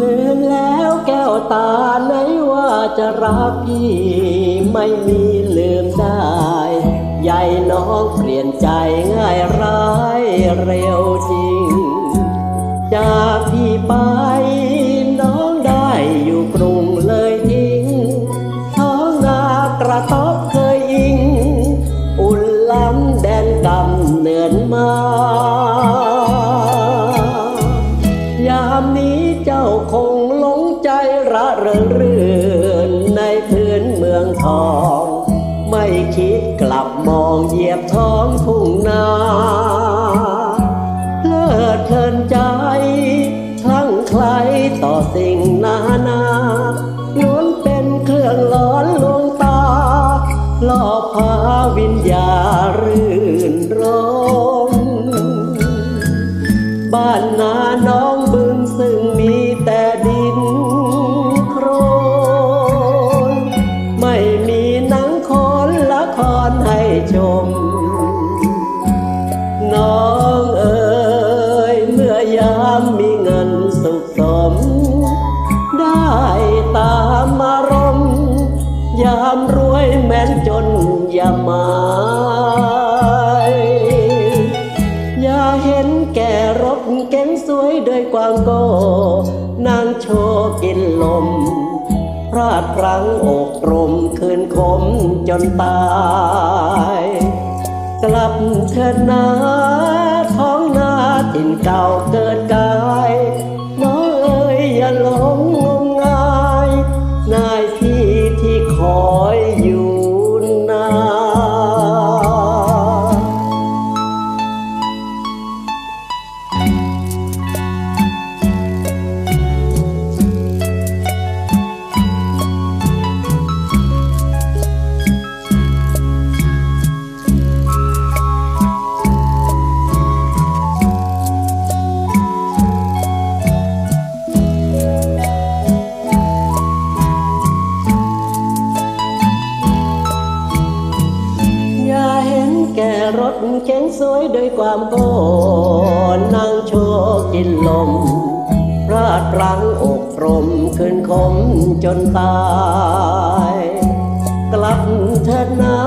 ลืมแล้วแก้วตาไหนว่า จะรักพี่ไม่มีลืมได้ ใหญ่น้องเปลี่ยนใจง่ายร้ายเร็วจริง จากพี่ไปน้องได้อยู่กรุงเลยทิ้งท้องนากระต ทอง ไม่คิดกลับมองเหยียบท้องทุ่งนา ม น้องเอ๋ยเมื่อยามมีเงินสุขสม ได้ตามมารมณ์ยามรวยแม้นจนอย่าหมายอย่าเห็นแก่รถเก๋งสวยด้วยกวางโกนางโชกินลม พลาดพลั้งอกตรมคืนคมจนตาย กลับเถิดนาท้องนาถิ่นเก่าเกิดกาย น้องเอ๋ยอย่าหลง แก่รถเข็งสวยด้วยความโก้นั่งโชว์กินลมพลาดพลั้งอกรมขึ้นคมจนตาย กลับเถิดนา